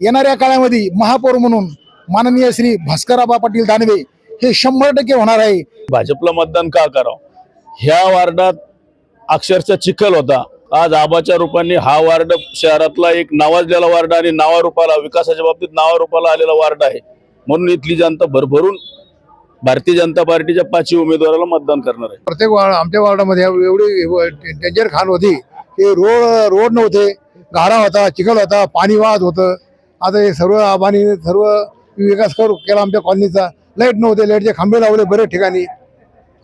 येणाऱ्या काळामध्ये महापौर म्हणून माननीय श्री भास्कराबा पाटील दानवे हे शंभर टक्के होणार आहे. भाजपला मतदान का करावं? ह्या वार्डात अक्षरशः चिखल होता. आज आबाच्या रूपाने हा वार्ड शहरातला एक नावाजलेला वार्ड आणि नावारूपाला विकासाच्या बाबतीत नावारूपाला आलेला वार्ड आहे. म्हणून इथली जनता भरभरून भारतीय जनता पार्टीच्या पाचही उमेदवाराला मतदान करणार आहे. प्रत्येक वार्ड आमच्या वार्डामध्ये एवढी डेंजर खान होती की रोड रोड नव्हते. गाडा होता चिखल होता पाणी वाहत होतं. आता हे सर्व आबानी सर्व विकास करू केला आमच्या कॉलनीचा. लाइट नव्हते लाईटचे खांबे लावले बरेच ठिकाणी.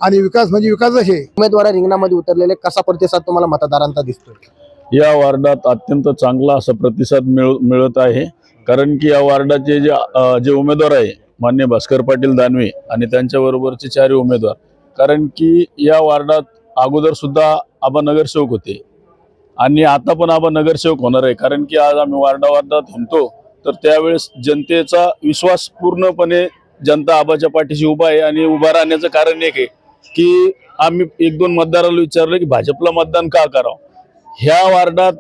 आणि विकास म्हणजे विकासच आहे. उमेदवार रिंगणामध्ये उतरलेले कसा प्रतिसाद तुम्हाला मतदारांचा दिसतोय? या वार्डात अत्यंत चांगला असा प्रतिसाद मिळ मिळत आहे. कारण की या वार्डाचे जे जे उमेदवार आहे मान्य भास्कर पाटील दानवे आणि त्यांच्याबरोबरचे चारही उमेदवार. कारण की या वार्डात अगोदर सुद्धा आबा नगरसेवक होते. आणि आता पण आबा नगरसेवक होणार आहे. कारण की आज आम्ही वार्डा वार्डात हिंडतो तर त्यावेळेस जनतेचा विश्वास पूर्णपणे जनता आबाच्या पाठीशी उभा आहे आणि उभा राहण्याचं कारण एक आहे की आम्ही एक दोन मतदाराला विचारलं की भाजपला मतदान का करावं? ह्या वार्डात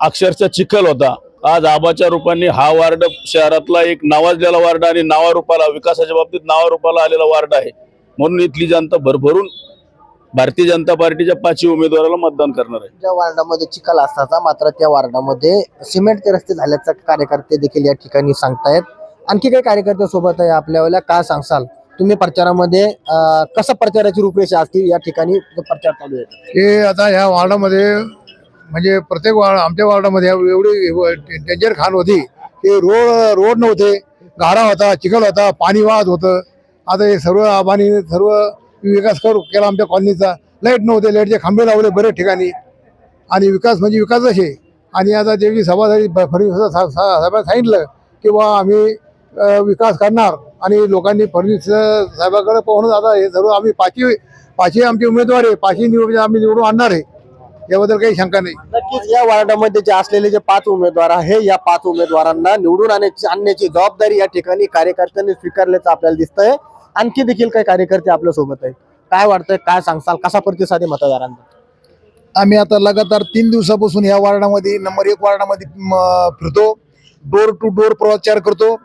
अक्षरशः चिखल होता. आज आबाच्या रूपाने हा वार्ड शहरातला एक नावाजलेला वार्ड आणि नावारूपाला विकासाच्या बाबतीत नावारूपाला आलेला वार्ड आहे. म्हणून इथली जनता भरभरून भारतीय जनता पार्टीच्या पाचही उमेदवाराला मतदान करणार आहे. ज्या वार्डामध्ये चिखल असताचा मात्र त्या वार्डामध्ये सिमेंटचे रस्ते झाल्याचं कार्यकर्ते देखील या ठिकाणी सांगतायत. आणखी काही कार्यकर्ते सोबत आहे आपल्याला काय सांगसाल? तुम्ही प्रचारामध्ये अं, कसं प्रचाराची रूपरेषा असतील या ठिकाणी जो प्रचार चालू आहे? हे आता ह्या वार्डामध्ये म्हणजे प्रत्येक वार्ड आमच्या वार्डामध्ये एवढी डेंजर खान होती की रोड रोड नव्हते. गाडा होता चिखल होता पाणी वाहत होतं. आता हे सर्व आबानी सर्व विकास करू केला आमच्या कॉलनीचा. लाइट नव्हते लाईटचे खांबे लावले बरेच ठिकाणी. आणि विकास म्हणजे विकासच आहे. आणि आता देवी सभा झाली ब- फडणवीस साहेबांनी सांगितलं की बा आम्ही विकास करणार. आणि लोकांनी फडणवीस साहेबाकडे पाहून आता हे सर्व आम्ही पाचवी पाचवी आमचे उमेदवार आहे. पाचवी निवडून आम्ही निवडून आणणार आहे. याबद्दल काही शंका नाही. नक्कीच या वार्डामध्ये जे असलेले जे पाच उमेदवार आहे या पाच उमेदवारांना निवडून आणण्याची आणण्याची जबाबदारी या ठिकाणी कार्यकर्त्यांनी स्वीकारल्याचं आपल्याला दिसतंय. आणखी देखील काही कार्यकर्ते आपल्यासोबत आहेत. काय वाटतंय काय सांगसाल कसा प्रतिसाद आहे मतदारांचा? आम्ही आता लगातार तीन दिवसापासून या वार्डामध्ये नंबर एक वार्डामध्ये फिरतो. डोर टू डोर प्रचार करतो.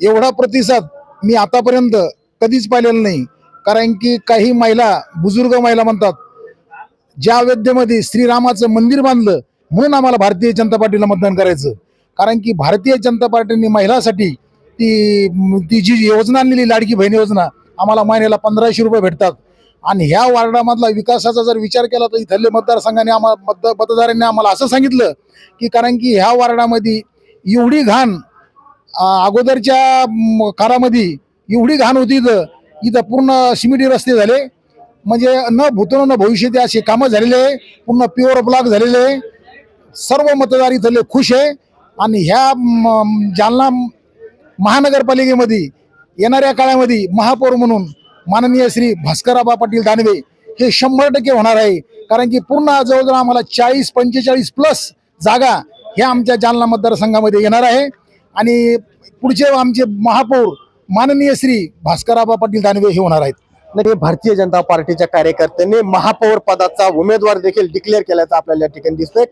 एवढा प्रतिसाद मी आतापर्यंत कधीच पाहिलेला नाही. कारण की काही महिला बुजुर्ग महिला म्हणतात ज्या अयोध्येमध्ये श्रीरामाचं मंदिर बांधलं म्हणून आम्हाला भारतीय जनता पार्टीला मतदान करायचं. कारण की भारतीय जनता पार्टीने महिलासाठी ती ती जी योजना आणलेली लाडकी बहीण योजना आम्हाला महिन्याला पंधराशे रुपये भेटतात. आणि ह्या वार्डामधला विकासाचा जर विचार केला तर इथले मतदारसंघाने आम्हाला मत मतदारांनी आम्हाला असं सांगितलं की कारण की ह्या वार्डामध्ये एवढी घाण अगोदरच्या काळामध्ये एवढी घाण होती इथं. इथं पूर्ण सिमेंटी रस्ते झाले. म्हणजे न भूतो न भविष्य ते असे कामं झालेले आहे. पूर्ण प्युअर ब्लॉक झालेले आहे. सर्व मतदार इथले खुश आहे. आणि ह्या म, जालना महानगरपालिकेमध्ये येणाऱ्या काळामध्ये महापौर म्हणून माननीय श्री भास्कराबा पाटील दानवे हे शंभर टक्के होणार आहे. कारण की पूर्ण जवळजवळ आम्हाला चाळीस पंचेचाळीस प्लस जागा ह्या आमच्या जालना मतदारसंघामध्ये येणार आहे. आणि पुढचे आमचे महापौर माननीय श्री भास्कराबा पाटील दानवे हे होणार आहेत. भारतीय जनता पार्टीच्या कार्यकर्त्यांनी महापौर पदाचा उमेदवार देखील डिक्लेअर केल्याचं आपल्याला या ठिकाणी दिसतंय.